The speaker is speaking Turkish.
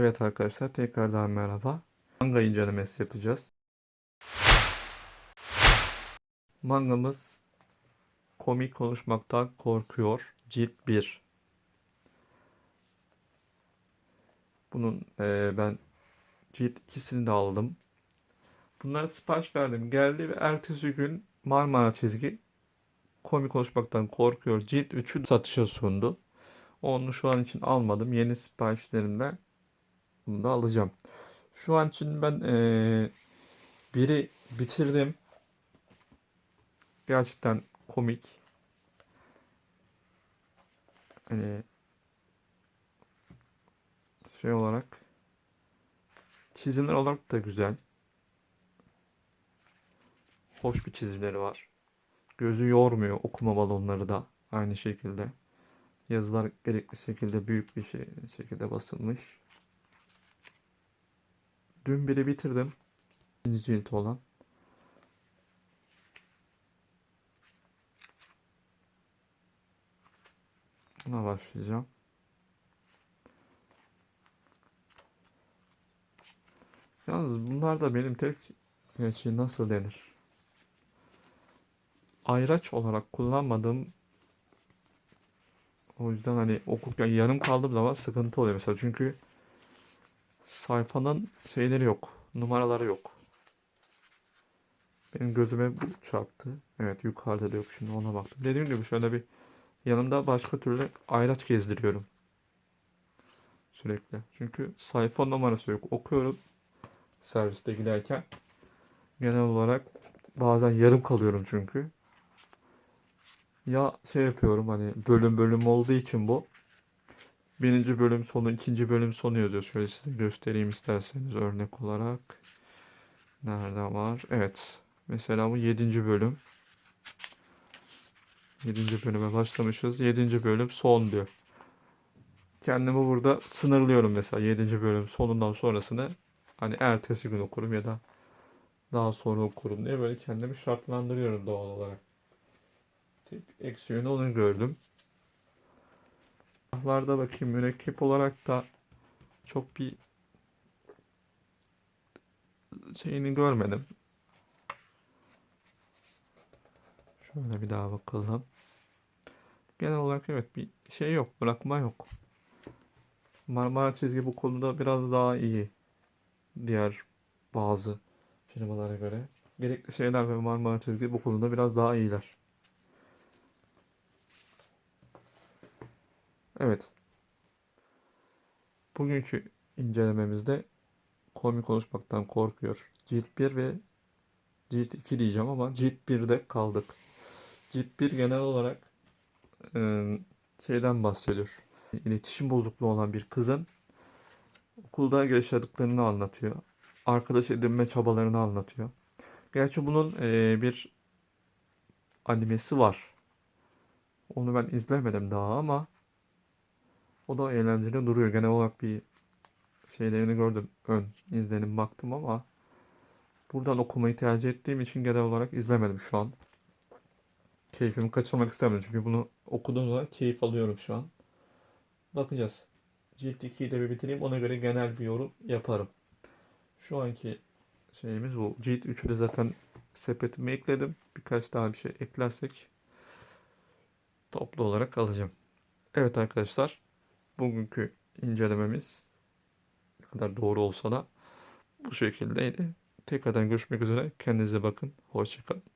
Evet arkadaşlar tekrardan merhaba. Manga incelemesi yapacağız. Mangamız Komik Konuşmaktan Korkuyor Cilt 1. Bunun eee, ben cilt ikisini de aldım. Bunlara sipariş verdim. Geldi ve ertesi gün Marmara çizgi Komik Konuşmaktan Korkuyor Cilt 3'ü satışa sundu. Onu şu an için almadım. Yeni siparişlerimde bunu da alacağım. Şu an için ben eee, biri bitirdim. Gerçekten komik. Hani şey olarak çizimler olarak da güzel. Hoş bir çizimleri var. Gözü yormuyor okuma balonları da aynı şekilde. Yazılar gerekli şekilde büyük bir şey şekilde basılmış. Dün biri bitirdim. İkinci cilt olan. Buna başlayacağım. Yalnız bunlar da benim tek şey nasıl denir? Ayraç olarak kullanmadığım o yüzden hani okurken yarım kaldığım zaman sıkıntı oluyor mesela çünkü sayfanın şeyleri yok, numaraları yok. Benim gözüme bu çarptı. Evet yukarıda da yok şimdi ona baktım. Dediğim gibi şöyle bir yanımda başka türlü ayraç gezdiriyorum. Sürekli. Çünkü sayfa numarası yok. Okuyorum serviste giderken. Genel olarak bazen yarım kalıyorum çünkü. Ya şey yapıyorum hani bölüm bölüm olduğu için bu. Birinci bölüm sonu, ikinci bölüm sonu yazıyor. Şöyle size göstereyim isterseniz örnek olarak. Nerede var? Evet. Mesela bu yedinci bölüm. Yedinci bölüme başlamışız. Yedinci bölüm son diyor. Kendimi burada sınırlıyorum mesela yedinci bölüm sonundan sonrasını hani ertesi gün okurum ya da daha sonra okurum diye böyle kendimi şartlandırıyorum doğal olarak. Tek eksi yönü onu gördüm. Silahlarda bakayım mürekkep olarak da çok bir şeyini görmedim. Şöyle bir daha bakalım. Genel olarak evet bir şey yok, bırakma yok. Marmara çizgi bu konuda biraz daha iyi diğer bazı firmalara göre. Gerekli şeyler ve Marmara çizgi bu konuda biraz daha iyiler. Evet. Bugünkü incelememizde komik konuşmaktan korkuyor. Cilt 1 ve cilt 2 diyeceğim ama cilt 1'de kaldık. Cilt 1 genel olarak e, şeyden bahsediyor. İletişim bozukluğu olan bir kızın okulda yaşadıklarını anlatıyor. Arkadaş edinme çabalarını anlatıyor. Gerçi bunun e, bir animesi var. Onu ben izlemedim daha ama o da eğlenceli duruyor. Genel olarak bir şeylerini gördüm. Ön izlenim baktım ama buradan okumayı tercih ettiğim için genel olarak izlemedim şu an. Keyfimi kaçırmak istemedim çünkü bunu okuduğum zaman keyif alıyorum şu an. Bakacağız. Cilt 2'yi de bir bitireyim ona göre genel bir yorum yaparım. Şu anki şeyimiz bu. Cilt 3'ü de zaten sepetime ekledim. Birkaç daha bir şey eklersek toplu olarak alacağım. Evet arkadaşlar bugünkü incelememiz ne kadar doğru olsa da bu şekildeydi. Tekrardan görüşmek üzere. Kendinize bakın. Hoşçakalın.